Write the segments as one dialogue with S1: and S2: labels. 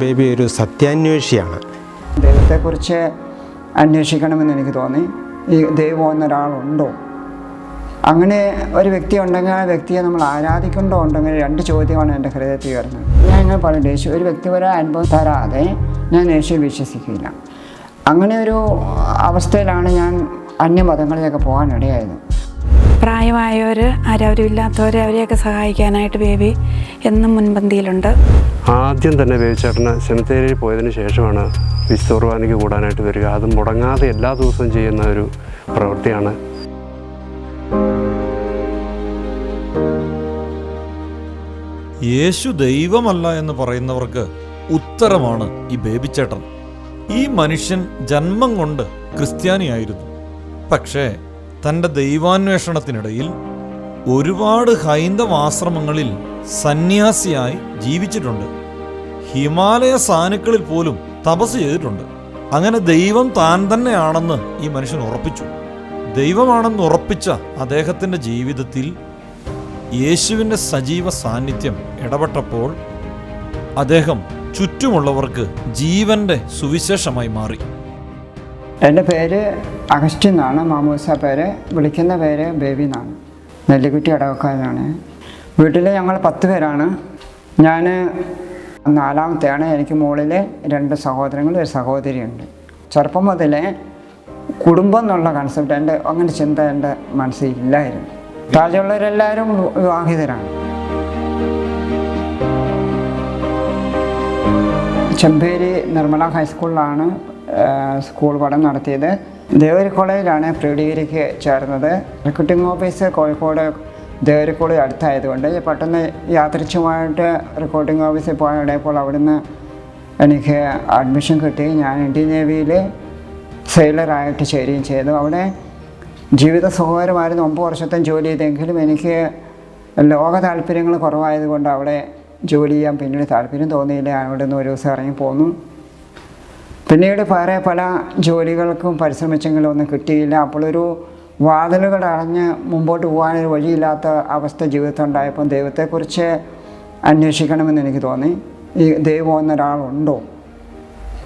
S1: Baby ഒരു സത്യാന്വേഷിയാണ്.
S2: ദൈവത്തെക്കുറിച്ച് അന്വേഷിക്കണമെന്ന് എനിക്ക് തോന്നി. ഈ ദൈവം എന്നൊരാളുണ്ടോ അങ്ങനെ ഒരു വ്യക്തി ഉണ്ടെങ്കിൽ ആ വ്യക്തിയെ നമ്മൾ ആരാധിക്കണ്ടോ ഉണ്ടെങ്കിൽ രണ്ട് ചോദ്യമാണ് എന്റെ ഹൃദയത്തിൽ വരുന്നത് ഞാൻ ഇങ്ങനെ പറഞ്ഞു യേശു ഒരു വ്യക്തിപര അനുഭവം തരാതെ ഞാൻ യേശു വിശ്വസിക്കില്ല അങ്ങനെ ഒരു അവസ്ഥയിലാണ് ഞാൻ അന്യമതങ്ങളിലേക്ക് പോകാനിടയായത്.
S3: പ്രായമായവർ ആരവരും ഇല്ലാത്തവർ അവരെയൊക്കെ സഹായിക്കാനായിട്ട് ബേബി എന്നും മുൻപന്തിയിലുണ്ട്.
S4: ആദ്യം തന്നെ ബേബി ചേട്ടന് സെമിത്തേരിയിൽ പോയതിന് ശേഷമാണ് വിശ്വർവാനിക്ക് കൂടാനായിട്ട് വരിക. അത് മുടങ്ങാതെ എല്ലാ ദിവസവും ചെയ്യുന്ന ഒരു പ്രവൃത്തിയാണ്.
S5: യേശു ദൈവമല്ല എന്ന് പറയുന്നവർക്ക് ഉത്തരമാണ് ഈ ബേബിച്ചേട്ടൻ ഈ മനുഷ്യൻ ജന്മം കൊണ്ട് ക്രിസ്ത്യാനിയായിരുന്നു. പക്ഷേ തന്റെ ദൈവാന്വേഷണത്തിനിടയിൽ ഒരുപാട് ഹൈന്ദവ ആശ്രമങ്ങളിൽ സന്യാസിയായി ജീവിച്ചിട്ടുണ്ട്. ഹിമാലയ സാനുക്കളിൽ പോലും തപസ് ചെയ്തിട്ടുണ്ട്. അങ്ങനെ ദൈവം താൻ തന്നെയാണെന്ന് ഈ മനുഷ്യൻ ഉറപ്പിച്ചു. ദൈവമാണെന്ന് ഉറപ്പിച്ച അദ്ദേഹത്തിന്റെ ജീവിതത്തിൽ യേശുവിന്റെ സജീവ സാന്നിധ്യം ഇടപെട്ടപ്പോൾ അദ്ദേഹം ചുറ്റുമുള്ളവർക്ക് ജീവന്റെ സുവിശേഷമായി മാറി.
S2: എന്റെ പേര് അഗസ്റ്റിൻ എന്നാണ്. മാമൂസ പേര്. വിളിക്കുന്ന പേര് ബേബി എന്നാണ്. നെല്ലിക്കുറ്റി അടവക്കാരനാണ് വീട്ടിൽ ഞങ്ങൾ പത്ത് പേരാണ്. ഞാൻ നാലാമത്തെയാണ്. എനിക്ക് മുകളിൽ രണ്ട് സഹോദരങ്ങൾ ഒരു സഹോദരിയുണ്ട്. ചെറുപ്പം മുതലേ കുടുംബം എന്നുള്ള കൺസെപ്റ്റ് എന്റെ അങ്ങനെ ചിന്ത എന്റെ മനസ്സിൽ ഇല്ലായിരുന്നു. താഴെയുള്ളവരെല്ലാവരും വിവാഹിതരാണ്. ചെമ്പേരി നിർമ്മല ഹൈസ്കൂളിലാണ് സ്കൂൾ പഠനം നടത്തിയത്. ദേവരി കോളേജിലാണ് പ്രീ ഡിഗ്രിക്ക് ചേർന്നത്. Recruiting office Kozhikode Devari college അടുത്തായതുകൊണ്ട് പെട്ടെന്ന് യാദൃച്ഛമായിട്ട് റിക്രൂട്ടിംഗ് ഓഫീസിൽ പോയപ്പോൾ അവിടുന്ന് എനിക്ക് അഡ്മിഷൻ കിട്ടി. ഞാൻ ഇന്ത്യൻ നേവിയിൽ സെയിലറായിട്ട് ചേരുകയും ചെയ്തു. അവിടെ ജീവിത സുഖകരമായിരുന്നു ഒമ്പത് വർഷത്തെ ജോലി ചെയ്തെങ്കിലും എനിക്ക് ലോക താല്പര്യങ്ങൾ കുറവായതുകൊണ്ട് അവിടെ ജോലി ചെയ്യാൻ പിന്നീട് താല്പര്യം തോന്നിയില്ല. അവിടെ നിന്ന് ഒരു ദിവസം ഇറങ്ങി പോന്നു. പിന്നീട് വേറെ പല ജോലികൾക്കും പരിശ്രമിച്ചെങ്കിലും ഒന്നും കിട്ടിയില്ല. അപ്പോൾ ഒരു വാതിലുകൾ അടഞ്ഞ് മുമ്പോട്ട് പോകാനൊരു വഴിയില്ലാത്ത അവസ്ഥ ജീവിതത്തിൽ ഉണ്ടായപ്പോൾ ദൈവത്തെക്കുറിച്ച് അന്വേഷിക്കണമെന്ന് എനിക്ക് തോന്നി. ഈ ദൈവം എന്നൊരാളുണ്ടോ?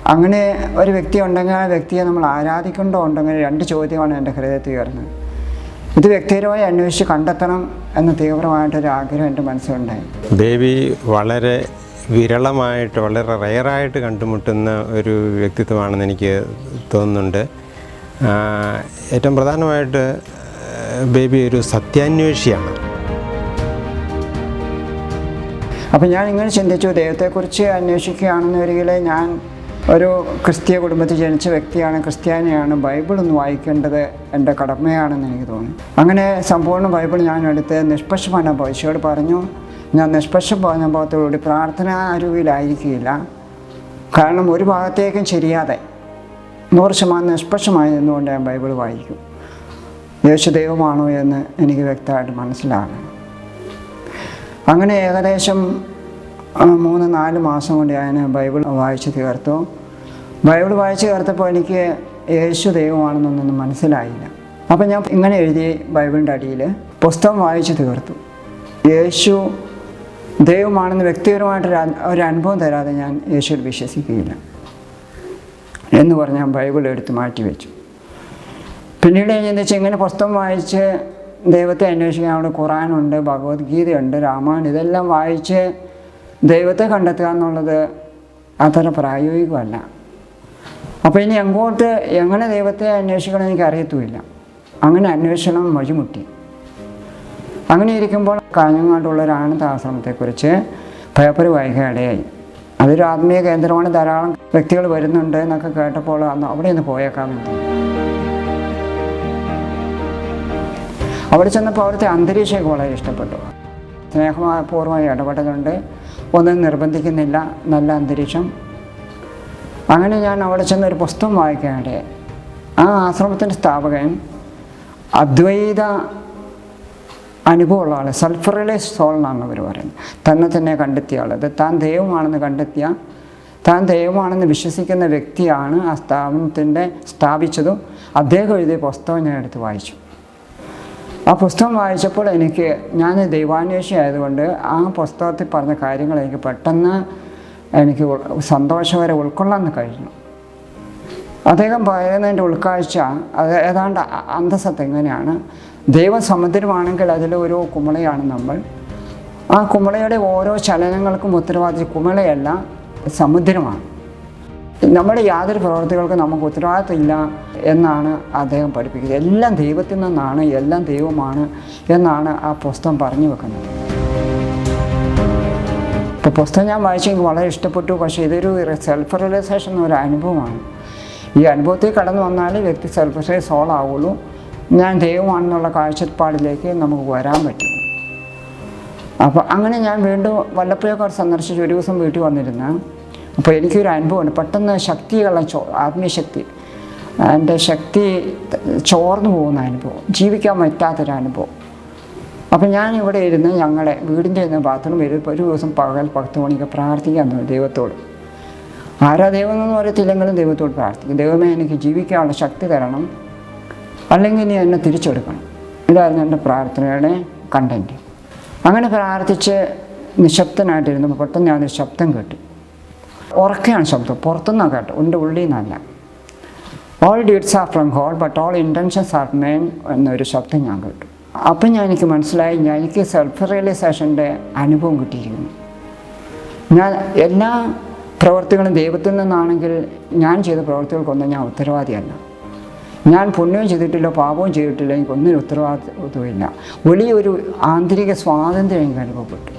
S2: അങ്ങനെ ഒരു വ്യക്തി ഉണ്ടെങ്കിൽ ആ വ്യക്തിയെ നമ്മൾ ആരാധിക്കണ്ടോ ഉണ്ടെങ്കിൽ രണ്ട് ചോദ്യമാണ് എന്റെ ഹൃദയത്തിൽ വരുന്നത് ഇത് വ്യക്തിപരമായി അന്വേഷിച്ച് കണ്ടെത്തണം എന്ന തീവ്രമായിട്ടൊരു ആഗ്രഹം എന്റെ മനസ്സിലുണ്ടായി.
S1: ദേവി വളരെ വിരളമായിട്ട് വളരെ റയറായിട്ട് കണ്ടുമുട്ടുന്ന ഒരു വ്യക്തിത്വമാണെന്ന് എനിക്ക് തോന്നുന്നുണ്ട്. ഏറ്റവും പ്രധാനമായിട്ട് ബേബി ഒരു സത്യാന്വേഷിയാണ്.
S2: അപ്പം ഞാൻ ഇങ്ങനെ ചിന്തിച്ചു ദൈവത്തെക്കുറിച്ച് അന്വേഷിക്കുകയാണെന്ന് വരികിൽ ഞാൻ ഒരു ക്രിസ്തീയ കുടുംബത്തിൽ ജനിച്ച വ്യക്തിയാണ് ക്രിസ്ത്യാനിയാണ്. ബൈബിൾ ഒന്ന് വായിക്കേണ്ടത് എന്റെ കടമയാണെന്ന് എനിക്ക് തോന്നി. അങ്ങനെ സമ്പൂർണ ബൈബിൾ ഞാൻ എടുത്ത് നിഷ്പക്ഷമായ പൈസയോട് പറഞ്ഞു. ഞാൻ നിഷ്പക്ഷ ഭാഗത്തോടുകൂടി പ്രാർത്ഥന അരുവിലായിരിക്കില്ല കാരണം ഒരു ഭാഗത്തേക്കും ശരിയാതെ നൂറ് ശതമാനം നിഷ്പക്ഷമായി നിന്നുകൊണ്ട് ഞാൻ ബൈബിൾ വായിക്കും. യേശു ദൈവമാണോ എന്ന് എനിക്ക് വ്യക്തമായിട്ട് മനസ്സിലാകണം അങ്ങനെ ഏകദേശം മൂന്ന് നാല് മാസം കൊണ്ട് ഞാൻ ബൈബിൾ വായിച്ച് തീർത്തു. ബൈബിൾ വായിച്ച് തീർത്തപ്പോൾ എനിക്ക് യേശു ദൈവമാണെന്നൊന്നും മനസ്സിലായില്ല. അപ്പം ഞാൻ ഇങ്ങനെ എഴുതി ബൈബിളിന്റെ അടിയിൽ പുസ്തകം വായിച്ച് തീർത്തു. യേശു ദൈവമാണെന്ന് വ്യക്തിപരമായിട്ടൊരു ഒരു അനുഭവം തരാതെ ഞാൻ യേശുവിൽ വിശ്വസിക്കുകയില്ല എന്ന് പറഞ്ഞ് ഞാൻ ബൈബിൾ എടുത്ത് മാറ്റി വെച്ചു. പിന്നീട് ഞാൻ ചിന്തിച്ചു ഇങ്ങനെ പുസ്തകം വായിച്ച് ദൈവത്തെ അന്വേഷിക്കാൻ അവിടെ ഖുറാനുണ്ട് ഭഗവത്ഗീതയുണ്ട് രാമായണം ഇതെല്ലാം വായിച്ച് ദൈവത്തെ കണ്ടെത്തുക എന്നുള്ളത് അത്ര പ്രായോഗികമല്ല. അപ്പോൾ ഇനി എങ്ങോട്ട് എങ്ങനെ ദൈവത്തെ അന്വേഷിക്കണം എനിക്ക് അറിയത്തുമില്ല അങ്ങനെ അന്വേഷണം വഴിമുട്ടി. അങ്ങനെ ഇരിക്കുമ്പോൾ കാഞ്ഞങ്ങാട്ടുള്ള ആനന്ദ ആശ്രമത്തെക്കുറിച്ച് പേപ്പർ വായിക്കാൻ ഇടയായി അതൊരു ആത്മീയ കേന്ദ്രമാണ്. ധാരാളം വ്യക്തികൾ വരുന്നുണ്ട് എന്നൊക്കെ കേട്ടപ്പോൾ അന്ന് അവിടെ ഒന്ന് പോയേക്കാമെന്ന് അവിടെ ചെന്നപ്പോൾ അവിടുത്തെ അന്തരീക്ഷമൊക്കെ വളരെ ഇഷ്ടപ്പെട്ടു. സ്നേഹപൂർവമായി ഇടപെട്ടതുണ്ട്. ഒന്നും നിർബന്ധിക്കുന്നില്ല. നല്ല അന്തരീക്ഷം. അങ്ങനെ ഞാൻ അവിടെ ചെന്ന് ഒരു പുസ്തകം വായിക്കാനിടയായി ആ ആശ്രമത്തിന്റെ സ്ഥാപകൻ അദ്വൈത അനുഭവമുള്ള ആൾ സെൽഫ് റിലൈസ് സോൾ എന്നാണ് അവർ പറയുന്നത്. തന്നെ തന്നെ കണ്ടെത്തിയ ആൾ അത് താൻ ദൈവമാണെന്ന് കണ്ടെത്തിയ താൻ ദൈവമാണെന്ന് വിശ്വസിക്കുന്ന വ്യക്തിയാണ് ആ സ്ഥാപനത്തിന്റെ സ്ഥാപിച്ചതും അദ്ദേഹം എഴുതിയ പുസ്തകം ഞാൻ എടുത്ത് വായിച്ചു. ആ പുസ്തകം വായിച്ചപ്പോൾ എനിക്ക് ഞാൻ ദൈവാന്വേഷി ആയതുകൊണ്ട് ആ പുസ്തകത്തിൽ പറഞ്ഞ കാര്യങ്ങൾ എനിക്ക് പെട്ടെന്ന് എനിക്ക് സന്തോഷകരെ ഉൾക്കൊള്ളാൻ കഴിഞ്ഞു. അദ്ദേഹം പറയുന്നതിന്റെ ഉൾക്കാഴ്ച അത് ഏതാണ്ട് അന്തസ്സത്ത് എങ്ങനെയാണ്? ദൈവം സമുദ്രമാണെങ്കിൽ അതിൽ ഒരു കുമളയാണ് നമ്മൾ. ആ കുമളയുടെ ഓരോ ചലനങ്ങൾക്കും ഉത്തരവാദി കുമളയല്ല സമുദ്രമാണ്. നമ്മുടെ യാതൊരു പ്രവർത്തികൾക്കും നമുക്ക് ഉത്തരവാദിത്തമില്ല എന്നാണ് അദ്ദേഹം പഠിപ്പിക്കുന്നത്. എല്ലാം ദൈവത്തിൽ നിന്നാണ് എല്ലാം ദൈവമാണ് എന്നാണ് ആ പുസ്തകം പറഞ്ഞു വെക്കുന്നത്. ഇപ്പോൾ പുസ്തകം ഞാൻ വായിച്ചു വളരെ ഇഷ്ടപ്പെട്ടു. പക്ഷേ ഇതൊരു സെൽഫ് റിയലൈസേഷൻ ഒരു അനുഭവമാണ്. ഈ അനുഭവത്തിൽ കടന്നു വന്നാൽ വ്യക്തി സെൽഫ് റിയലൈസ് സോൾ ആവുള്ളൂ. ഞാൻ ദൈവമാണെന്നുള്ള കാഴ്ചപ്പാടിലേക്ക് നമുക്ക് വരാൻ പറ്റും. അപ്പോൾ അങ്ങനെ ഞാൻ വീണ്ടും വല്ലപ്പോഴൊക്കെ അവർ സന്ദർശിച്ച് ഒരു ദിവസം വീട്ടിൽ വന്നിരുന്ന. അപ്പോൾ എനിക്കൊരു അനുഭവമുണ്ട്. പെട്ടെന്ന് ശക്തിയുള്ള ചോ ആത്മീയശക്തി എന്റെ ശക്തി ചോർന്നു പോകുന്ന അനുഭവം ജീവിക്കാൻ പറ്റാത്തൊരു അനുഭവം. അപ്പം ഞാൻ ഇവിടെ ഇരുന്ന് ഞങ്ങളെ വീടിന്റെ ഇരുന്ന് ബാത്റൂം വരും ഒരു ദിവസം പകൽ പത്ത് മണിക്ക് പ്രാർത്ഥിക്കാൻ ദൈവത്തോട്. ആരാ ദൈവം എന്ന് പറയത്തില്ലെങ്കിലും ദൈവത്തോട് പ്രാർത്ഥിക്കും. ദൈവമേ എനിക്ക് ജീവിക്കാനുള്ള ശക്തി തരണം. അല്ലെങ്കിൽ നീ എന്നെ തിരിച്ചെടുക്കണം. ഇതായിരുന്നു എന്റെ പ്രാർത്ഥനയുടെ കണ്ടന്റ് അങ്ങനെ പ്രാർത്ഥിച്ച് നിശബ്ദനായിട്ടിരുന്നപ്പോൾ പെട്ടെന്ന് ഞാനൊരു ശബ്ദം കേട്ടു. ഉറക്കെയാണ് ശബ്ദം. പുറത്തുനിന്നാണ് കേട്ടോ എന്റെ ഉള്ളിൽ നിന്നല്ല all deeds are from whole but all intentions are main എന്നൊരു ശബ്ദം ഞാൻ കേട്ടു. അപ്പം ഞാൻ എനിക്ക് മനസ്സിലായി. ഞാൻ എനിക്ക് സെൽഫ് റിയലൈസേഷന്റെ അനുഭവം കിട്ടിയിരിക്കുന്നു. ഞാൻ എല്ലാ പ്രവർത്തികളും ദൈവത്തിൽ നിന്നാണെങ്കിൽ ഞാൻ ചെയ്ത പ്രവർത്തികൾക്കൊന്നും ഞാൻ ഉത്തരവാദിയല്ല. ഞാൻ പുണ്യവും ചെയ്തിട്ടില്ല പാപവും ചെയ്തിട്ടില്ല എനിക്ക് ഒന്നിനും ഉത്തരവാദിത്വമില്ല വലിയൊരു ആന്തരിക സ്വാതന്ത്ര്യം എനിക്ക് അനുഭവപ്പെട്ടു.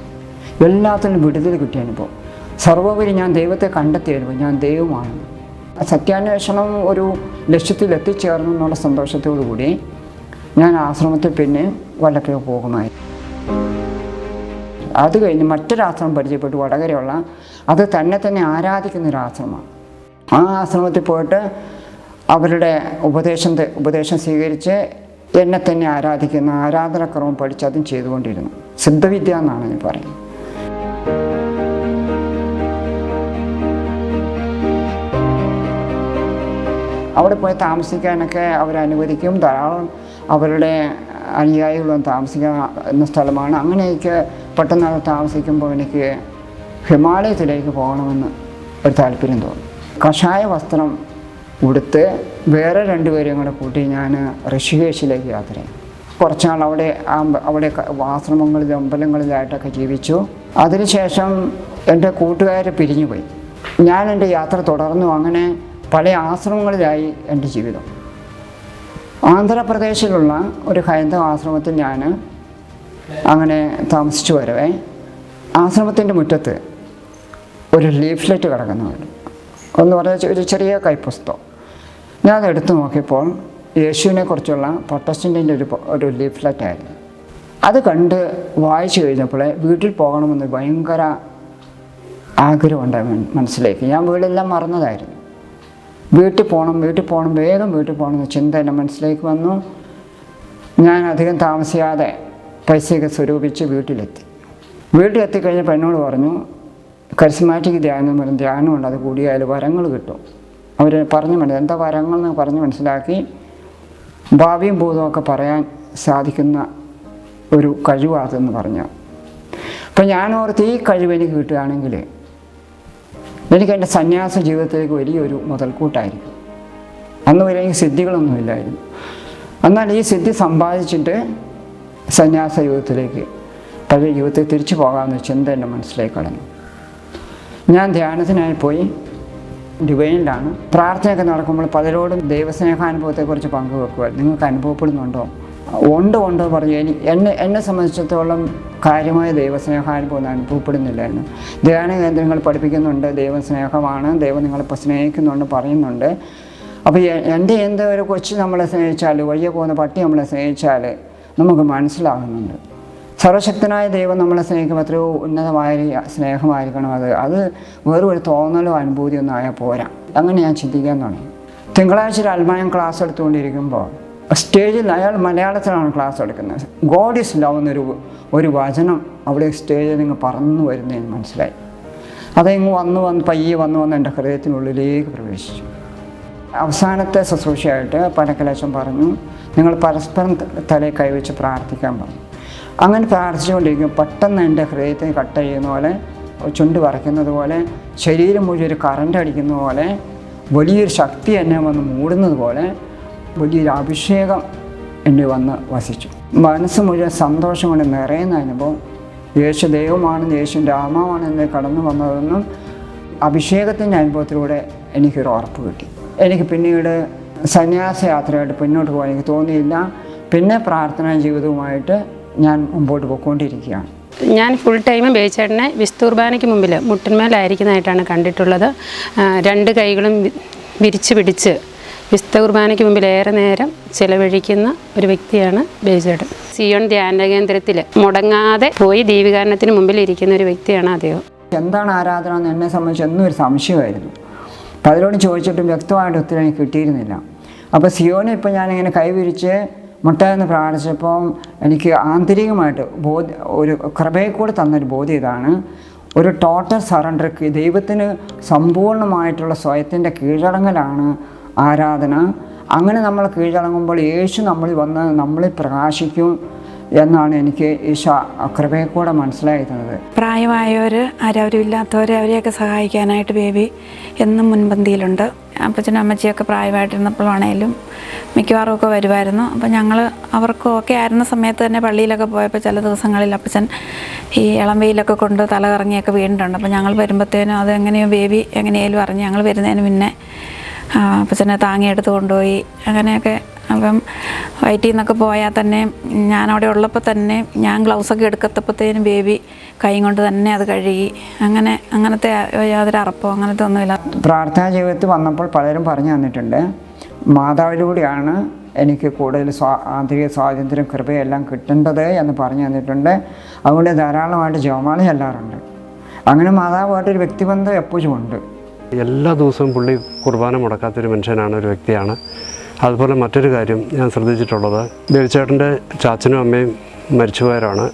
S2: എല്ലാത്തിനും വിടുതൽ കിട്ടിയ അനുഭവം. സർവോപരി ഞാൻ ദൈവത്തെ കണ്ടെത്തിയ അനുഭവം ഞാൻ ദൈവമാണ്. സത്യാന്വേഷണം ഒരു ലക്ഷ്യത്തിൽ എത്തിച്ചേർന്നു എന്നുള്ള സന്തോഷത്തോടു കൂടി ഞാൻ ആശ്രമത്തിൽ പിന്നെ വല്ലപ്പോഴും പോകുമായി അത് കഴിഞ്ഞ് മറ്റൊരാശ്രമം പരിചയപ്പെട്ടു വടകരയുള്ള. അത് തന്നെ തന്നെ ആരാധിക്കുന്ന ഒരു ആശ്രമമാണ്. ആ ആശ്രമത്തിൽ പോയിട്ട് അവരുടെ ഉപദേശം ഉപദേശം സ്വീകരിച്ച് എന്നെ തന്നെ ആരാധിക്കുന്ന ആരാധനക്രമം പഠിച്ച് അതും ചെയ്തുകൊണ്ടിരുന്നു. സിദ്ധവിദ്യ എന്നാണ് ഞാൻ പറയുന്നത്. അവിടെ പോയി താമസിക്കാനൊക്കെ അവരനുവദിക്കും ധാരാളം അവരുടെ അനുയായികളും താമസിക്കുന്ന സ്ഥലമാണ്. അങ്ങനെയൊക്കെ പെട്ടെന്ന് അത് താമസിക്കുമ്പോൾ എനിക്ക് ഹിമാലയത്തിലേക്ക് പോകണമെന്ന് ഒരു താല്പര്യം തോന്നി. കഷായ വസ്ത്രം ഉടുത്ത് വേറെ രണ്ടുപേരെയും കൂടെ കൂട്ടി ഞാൻ ഋഷികേശിലേക്ക് യാത്ര ചെയ്തു. കുറച്ചാൾ അവിടെ അവിടെ ആശ്രമങ്ങളിലും അമ്പലങ്ങളിലായിട്ടൊക്കെ ജീവിച്ചു. അതിനുശേഷം എന്റെ കൂട്ടുകാർ പിരിഞ്ഞുപോയി ഞാൻ എന്റെ യാത്ര തുടർന്നു. അങ്ങനെ പല ആശ്രമങ്ങളിലായി എന്റെ ജീവിതം. ആന്ധ്രാപ്രദേശിലുള്ള ഒരു ഹൈന്ദവ ആശ്രമത്തിൽ ഞാൻ അങ്ങനെ താമസിച്ചു വരവേ. ആശ്രമത്തിന്റെ മുറ്റത്ത് ഒരു ലീഫ്ലെറ്റ് കിടക്കുന്നുണ്ട് ഒന്ന് പറഞ്ഞാൽ ഒരു ചെറിയ കൈപ്പുസ്തകം. ഞാൻ അത് എടുത്തു നോക്കിയപ്പോൾ യേശുവിനെ കുറിച്ചുള്ള പ്രൊട്ടസ്റ്റന്റിന്റെ ഒരു ഒരു ലീഫ്ലെറ്റ് ആയിരുന്നു അത് കണ്ട് വായിച്ചു കഴിഞ്ഞപ്പോൾ വീട്ടിൽ പോകണമെന്ന് ഭയങ്കര ആഗ്രഹമുണ്ടായി മനസ്സിലേക്ക്. ഞാൻ വീടെല്ലാം മറന്നതായിരുന്നു. വീട്ടിൽ പോകണം വീട്ടിൽ പോകണം വേഗം വീട്ടിൽ പോകണം എന്ന ചിന്ത എന്റെ മനസ്സിലേക്ക് വന്നു. ഞാൻ അധികം താമസിയാതെ പൈസയൊക്കെ സ്വരൂപിച്ച് വീട്ടിലെത്തി. വീട്ടിലെത്തി കഴിഞ്ഞപ്പോൾ എന്നോട് പറഞ്ഞു കരിസ്മാറ്റിക് ധ്യാനം വരും ധ്യാനമുണ്ട് അത് കൂടിയാൽ വരങ്ങൾ കിട്ടും. അവർ പറഞ്ഞു മനസ്സിലാക്കി എന്താ വരങ്ങൾ എന്ന് പറഞ്ഞ് മനസ്സിലാക്കി ഭാവിയും ഭൂതമൊക്കെ പറയാൻ സാധിക്കുന്ന ഒരു കഴിവാതെന്ന് പറഞ്ഞു. അപ്പം ഞാൻ ഓർത്ത് ഈ കഴിവ് എനിക്ക് കിട്ടുകയാണെങ്കിൽ എനിക്ക് എന്റെ സന്യാസ ജീവിതത്തിലേക്ക് വലിയൊരു മുതൽക്കൂട്ടായിരിക്കും. അന്ന് വരെ എനിക്ക് സിദ്ധികളൊന്നുമില്ലായിരുന്നു എന്നാൽ ഈ സിദ്ധി സമ്പാദിച്ചിട്ട് സന്യാസ ജീവിതത്തിലേക്ക് പഴയ യുഗത്തിൽ തിരിച്ചു പോകാമെന്ന ചിന്ത എന്റെ മനസ്സിലേക്ക് കടന്നു ഞാൻ ധ്യാനത്തിനായി പോയി ഡിവൈനിലാണ്. പ്രാർത്ഥനയൊക്കെ നടക്കുമ്പോൾ പലരോടും ദൈവസ്നേഹാനുഭവത്തെക്കുറിച്ച് പങ്കുവെക്കുക. നിങ്ങൾക്ക് അനുഭവപ്പെടുന്നുണ്ടോ? ഉണ്ട് ഉണ്ട് പറഞ്ഞു. എനി എന്നെ എന്നെ സംബന്ധിച്ചിടത്തോളം കാര്യമായ ദൈവസ്നേഹാനുഭവം അനുഭവപ്പെടുന്നില്ലായിരുന്നു ധ്യാന കേന്ദ്രങ്ങൾ പഠിപ്പിക്കുന്നുണ്ട്. ദൈവസ്നേഹമാണ്. ദൈവം നിങ്ങളിപ്പോൾ സ്നേഹിക്കുന്നുണ്ട് പറയുന്നുണ്ട്. അപ്പോൾ എന്റെ എന്ത് ഒരു കൊച്ചു നമ്മളെ സ്നേഹിച്ചാൽ വഴിയെ പോകുന്ന പട്ടി നമ്മളെ സ്നേഹിച്ചാൽ നമുക്ക് മനസ്സിലാകുന്നുണ്ട്. സർവശക്തനായ ദൈവം നമ്മളെ സ്നേഹിക്കുമ്പോൾ എത്രയോ ഉന്നതമായ സ്നേഹമായിരിക്കണം അത്. അത് വേറൊരു തോന്നലോ അനുഭൂതിയോ ഒന്നും ആയാൽ പോരാ. അങ്ങനെ ഞാൻ ചിന്തിക്കാൻ തുടങ്ങി. തിങ്കളാഴ്ച ഒരു അൽമായം ക്ലാസ് എടുത്തുകൊണ്ടിരിക്കുമ്പോൾ സ്റ്റേജിൽ അയാൾ മലയാളത്തിലാണ് ക്ലാസ് എടുക്കുന്നത്. ഗോഡ് ഇസ് ലവ് എന്നൊരു ഒരു വചനം അവിടെ സ്റ്റേജിൽ നിന്ന് പറന്നു വരുന്നതെന്ന് മനസ്സിലായി. അതിങ്ങ് വന്ന് വന്ന് പയ്യെ വന്ന് വന്ന് എന്റെ ഹൃദയത്തിനുള്ളിലേക്ക് പ്രവേശിച്ചു. അവസാനത്തെ ശുശ്രൂഷയായിട്ട് പനക്കലേശം പറഞ്ഞു നിങ്ങൾ പരസ്പരം തലയിൽ കൈവച്ച് പ്രാർത്ഥിക്കാൻ പറഞ്ഞു. അങ്ങനെ പ്രാർത്ഥിച്ചുകൊണ്ടിരിക്കും. പെട്ടെന്ന് എന്റെ ഹൃദയത്തെ കട്ട് ചെയ്യുന്ന പോലെ ചുണ്ട് വരയ്ക്കുന്നത് പോലെ ശരീരം മുഴുവൻ ഒരു കറണ്ട് അടിക്കുന്ന പോലെ വലിയൊരു ശക്തി എന്നെ വന്ന് മൂടുന്നത് പോലെ വലിയൊരു അഭിഷേകം എന്നെ വന്ന് വസിച്ചു. മനസ്സ് മുഴുവൻ സന്തോഷം കൊണ്ട് നിറയുന്ന അനുഭവം. യേശു ദൈവമാണെന്ന് യേശു ആത്മാവാണെന്ന് കടന്നു വന്നതെന്നും അഭിഷേകത്തിന്റെ അനുഭവത്തിലൂടെ എനിക്കൊരു ഉറപ്പ് കിട്ടി. എനിക്ക് പിന്നീട് സന്യാസ യാത്രയായിട്ട് മുന്നോട്ട് പോകാൻ എനിക്ക് തോന്നിയില്ല. പിന്നെ പ്രാർത്ഥനാ ജീവിതവുമായിട്ട് ഞാൻ മുമ്പോട്ട് പോയിക്കൊണ്ടിരിക്കുകയാണ്.
S6: ഞാൻ ഫുൾ ടൈം ബേച്ചേട്ടനെ വിസ്തുർബാനയ്ക്ക് മുമ്പിൽ മുട്ടന്മേലായിരിക്കുന്നതായിട്ടാണ് കണ്ടിട്ടുള്ളത്. രണ്ട് കൈകളും വിരിച്ചു പിടിച്ച് കുർബാനയ്ക്ക് മുമ്പിൽ ഏറെ നേരം ചിലവഴിക്കുന്ന ഒരു വ്യക്തിയാണ് ബേച്ചേട്ടൻ. സിയോൺ ധ്യാന കേന്ദ്രത്തിൽ മുടങ്ങാതെ പോയി ദീപികാരണത്തിന് മുമ്പിൽ ഇരിക്കുന്ന ഒരു വ്യക്തിയാണ് അദ്ദേഹം.
S2: എന്താണ് ആരാധന എന്ന് എന്നെ സംബന്ധിച്ച് എന്നും ഒരു സംശയമായിരുന്നു പലരോടും ചോദിച്ചിട്ടും വ്യക്തമായിട്ട് ഉത്തരം എനിക്ക് കിട്ടിയിരുന്നില്ല. അപ്പോൾ സിയോനെ ഇപ്പോൾ ഞാനിങ്ങനെ കൈവിരിച്ച് മുട്ടയെന്ന് പ്രാർത്ഥിച്ചപ്പോൾ എനിക്ക് ആന്തരികമായിട്ട് ബോധ ഒരു കൃപയെ കൂടെ തന്നൊരു ബോധ്യം ഇതാണ്. ഒരു ടോട്ടൽ സറണ്ടർ ദൈവത്തിന് സമ്പൂർണമായിട്ടുള്ള സ്വയത്തിന്റെ കീഴടങ്ങലാണ് ആരാധന. അങ്ങനെ നമ്മൾ കീഴടങ്ങുമ്പോൾ യേശു നമ്മളിൽ വന്ന് നമ്മളിൽ പ്രകാശിക്കും. എന്നാണ് എനിക്ക് ഈശോ കൃപയെ കൂടെ മനസ്സിലായി തന്നത്
S3: പ്രായമായവർ ആരവരും ഇല്ലാത്തവർ അവരെയൊക്കെ സഹായിക്കാനായിട്ട് ബേബി എന്നും മുൻപന്തിയിലുണ്ട്. അപ്പച്ചനും അമ്മച്ചിയൊക്കെ പ്രായമായിട്ടിരുന്നപ്പോഴാണേലും മിക്കവാറും ഒക്കെ വരുമായിരുന്നു. അപ്പോൾ ഞങ്ങൾ അവർക്കും ഒക്കെ ആയിരുന്ന സമയത്ത് തന്നെ പള്ളിയിലൊക്കെ പോയപ്പോൾ ചില ദിവസങ്ങളിൽ അപ്പച്ചൻ ഈ ഇളംവെയിലൊക്കെ കൊണ്ട് തല കറങ്ങിയൊക്കെ വീണിട്ടുണ്ട്. അപ്പോൾ ഞങ്ങൾ വരുമ്പോഴത്തേനും അത് ബേബി എങ്ങനെയാലും അറിഞ്ഞ് ഞങ്ങൾ വരുന്നതിന് മുന്നേ അപ്പച്ചനെ താങ്ങിയെടുത്ത് കൊണ്ടുപോയി അങ്ങനെയൊക്കെ അപ്പം വയറ്റിൽ നിന്നൊക്കെ പോയാൽ തന്നെ ഞാൻ അവിടെ ഉള്ളപ്പോൾ തന്നെ ഞാൻ ഗ്ലൗസൊക്കെ എടുക്കത്തപ്പോഴത്തേനും ബേബി കൈ കൊണ്ട് തന്നെ അത് കഴുകി. അങ്ങനെ അങ്ങനത്തെ യാതൊരു അറപ്പോ അങ്ങനത്തെ ഒന്നുമില്ല.
S2: പ്രാർത്ഥനാ ജീവിതത്തിൽ വന്നപ്പോൾ പലരും പറഞ്ഞു തന്നിട്ടുണ്ട് മാതാവിലൂടെയാണ് എനിക്ക് കൂടുതൽ സ്വാ ആന്തരിക സ്വാതന്ത്ര്യം കൃപയെല്ലാം കിട്ടേണ്ടത് എന്ന് പറഞ്ഞു തന്നിട്ടുണ്ട്. അതുകൊണ്ട് ധാരാളമായിട്ട് ജോമാളി ചെല്ലാറുണ്ട്. അങ്ങനെ മാതാവുമായിട്ടൊരു വ്യക്തിബന്ധം എപ്പോഴും ഉണ്ട്.
S4: എല്ലാ ദിവസവും പുള്ളി കുർബാന മുടക്കാത്തൊരു മനുഷ്യനാണ് ഒരു വ്യക്തിയാണ്. അതുപോലെ മറ്റൊരു കാര്യം ഞാൻ ശ്രദ്ധിച്ചിട്ടുള്ളത് ബേബിച്ചേട്ടന്റെ ചാച്ചനും അമ്മയും മരിച്ചുപോയവരാണ്.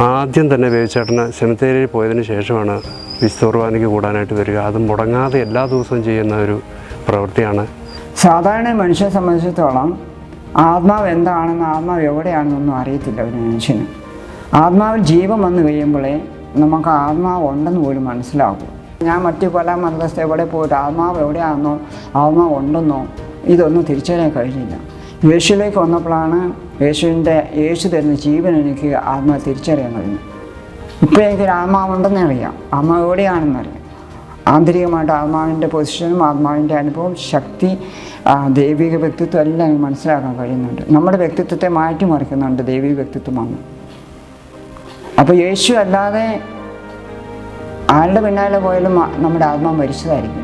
S4: ആദ്യം തന്നെ ബേബിച്ചേട്ടന് സെമിത്തേരിയിൽ പോയതിന് ശേഷമാണ് വിശുദ്ധ കൂടാനായിട്ട് വരിക. അത് മുടങ്ങാതെ എല്ലാ ദിവസവും ചെയ്യുന്ന ഒരു പ്രവൃത്തിയാണ്.
S2: സാധാരണ മനുഷ്യനെ സംബന്ധിച്ചിടത്തോളം ആത്മാവ് എന്താണെന്ന് ആത്മാവ് എവിടെയാണെന്നൊന്നും അറിയത്തില്ല ഒരു മനുഷ്യന്. ആത്മാവിൽ ജീവൻ വന്നു കഴിയുമ്പോഴേ നമുക്ക് ആത്മാവ് ഉണ്ടെന്ന് പോലും മനസ്സിലാകും. ഞാൻ മറ്റു പല മതസ്ഥ എവിടെ പോയിട്ട് ആത്മാവ് എവിടെയാണെന്നോ ആത്മാവ് ഉണ്ടെന്നോ ഇതൊന്നും തിരിച്ചറിയാൻ കഴിഞ്ഞില്ല. യേശുവിലേക്ക് വന്നപ്പോഴാണ് യേശുവിന്റെ യേശു തരുന്ന ജീവൻ എനിക്ക് ആത്മാവ് തിരിച്ചറിയാൻ കഴിഞ്ഞു ഇപ്പോൾ എനിക്കൊരു ആത്മാവുണ്ടെന്ന് അറിയാം. ആത്മാവ് എവിടെയാണെന്നറിയാം ആന്തരികമായിട്ട് ആത്മാവിന്റെ പൊസിഷനും ആത്മാവിന്റെ അനുഭവം ശക്തി ദൈവിക വ്യക്തിത്വം എല്ലാം മനസ്സിലാക്കാൻ കഴിയുന്നുണ്ട്. നമ്മുടെ വ്യക്തിത്വത്തെ മാറ്റിമറിക്കുന്നുണ്ട് ദൈവിക വ്യക്തിത്വമാണ്. അപ്പോൾ യേശു അല്ലാതെ ആരുടെ പിന്നാലെ പോയാലും നമ്മുടെ ആത്മാവ് മരിച്ചതായിരിക്കും.